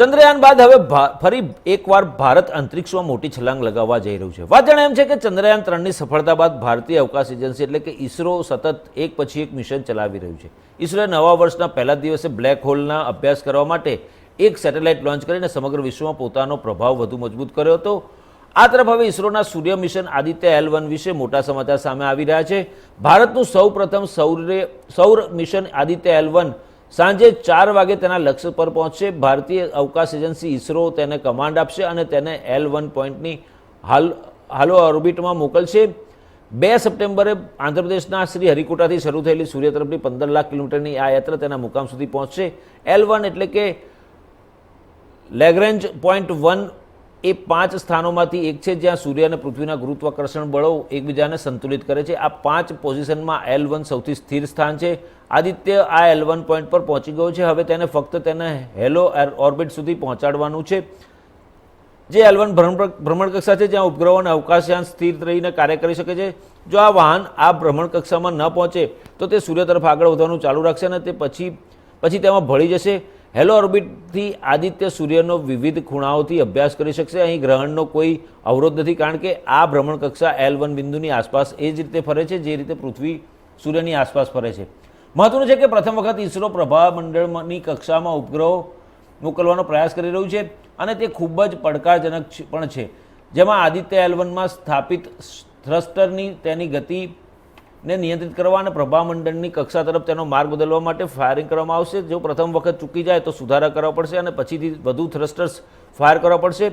ચંદ્રયાન બાદ હવે ફરી એકવાર ભારત અંતરિક્ષમાં મોટી છલાંગ લગાવવા જઈ રહ્યું છે. વાત જાણે એમ છે કે ચંદ્રયાન ત્રણની સફળતા બાદ ભારતીય અવકાશ એજન્સી એટલે કે ઇસરો સતત એક પછી એક મિશન ચલાવી રહ્યું છે. ઇસરોએ નવા વર્ષના પહેલા દિવસે બ્લેક હોલના અભ્યાસ કરવા માટે એક સેટેલાઇટ લોન્ચ કરીને સમગ્ર વિશ્વમાં પોતાનો પ્રભાવ વધુ મજબૂત કર્યો હતો. આ તરફ હવે ઇસરોના સૂર્ય મિશન આદિત્ય એલ વન વિશે મોટા સમાચાર સામે આવી રહ્યા છે. ભારતનું સૌ પ્રથમ સૌર સૌર મિશન આદિત્ય એલ વન સાંજે ચાર વાગે તેના લક્ષ્ય પર પહોંચશે. ભારતીય અવકાશ એજન્સી ઇસરો તેને કમાન્ડ આપશે અને તેને એલ વન પોઈન્ટની હાલ, હાલો ઓર્બિટમાં મોકલશે. બે સપ્ટેમ્બરે આંધ્રપ્રદેશના શ્રી હરિકોટાથી શરૂ થયેલી સૂર્ય તરફની પંદર લાખ કિલોમીટરની આ યાત્રા તેના મુકામ સુધી પહોંચશે. એલ વન એટલે કે લેગ્રેન્જ પોઈન્ટ વન એ પાંચ સ્થાનોમાંથી એક છે જ્યાં સૂર્ય અને પૃથ્વીના ગુરુત્વાકર્ષણ બળો એકબીજાને સંતુલિત કરે છે. આ પાંચ પોઝિશનમાં એલ વન સૌથી સ્થિર સ્થાન છે. આદિત્ય આ એલ વન પોઈન્ટ પર પહોંચી ગયો છે. હવે તેને ફક્ત તેને હેલો ઓર્બિટ સુધી પહોંચાડવાનું છે. જે એલ વન ભ્રમણકક્ષા છે, જ્યાં ઉપગ્રહો અને અવકાશયાન સ્થિર રહીને કાર્ય કરી શકે છે. જો આ વાહન આ ભ્રમણકક્ષામાં ન પહોંચે, તો તે સૂર્ય તરફ આગળ વધવાનું ચાલુ રાખશે અને તે પછી પછી તેમાં ભળી જશે. હેલો ઓર્બિટથી આદિત્ય સૂર્યનો વિવિધ ખૂણાઓથી અભ્યાસ કરી શકશે. અહીં ગ્રહણનો કોઈ અવરોધ નથી, કારણ કે આ ભ્રમણકક્ષા એલ વન બિંદુની આસપાસ એ જ રીતે ફરે છે, જે રીતે પૃથ્વી સૂર્યની આસપાસ ફરે છે. મહત્વનું છે કે પ્રથમ વખત ઇસરો પ્રભામંડળની કક્ષામાં ઉપગ્રહો મોકલવાનો પ્રયાસ કરી રહ્યું છે અને તે ખૂબ જ પડકારજનક પણ છે. જેમાં આદિત્ય એલ વનમાં સ્થાપિત થ્રસ્ટરની તેની ગતિને નિયંત્રિત કરવા અને પ્રભામંડળની કક્ષા તરફ તેનો માર્ગ બદલવા માટે ફાયરિંગ કરવામાં આવશે. જો પ્રથમ વખત ચૂકી જાય તો સુધારા કરવા પડશે અને પછીથી વધુ થ્રસ્ટર્સ ફાયર કરવા પડશે.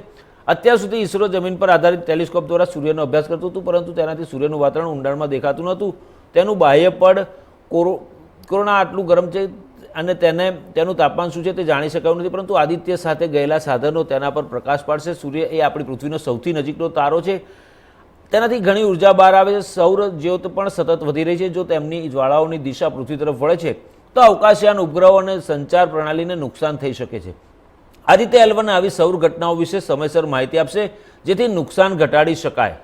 અત્યાર સુધી ઇસરો જમીન પર આધારિત ટેલિસ્કોપ દ્વારા સૂર્યનો અભ્યાસ કરતું હતું, પરંતુ તેનાથી સૂર્યનું વાતાવરણ ઊંડાણમાં દેખાતું નહોતું. તેનું બાહ્ય પડ કોરો, કોરોના આટલું ગરમ છે અને તેને, તેનું તાપમાન શું છે તે જાણી શકાયું નથી, પરંતુ આદિત્ય સાથે ગયેલા સાધનો તેના પર પ્રકાશ પાડશે. સૂર્ય એ આપણી પૃથ્વીનો સૌથી નજીકનો તારો છે. તેનાથી ઘણી ઊર્જા બહાર આવે છે. સૌર જ્યોત પણ સતત વધી રહી છે. જો તેમની જ્વાળાઓની દિશા પૃથ્વી તરફ વળે છે, તો અવકાશયાન ઉપગ્રહો અને સંચાર પ્રણાલીને નુકસાન થઈ શકે છે. આદિત્ય એલવન આવી સૌર ઘટનાઓ વિશે સમયસર માહિતી આપશે, જેથી નુકસાન ઘટાડી શકાય.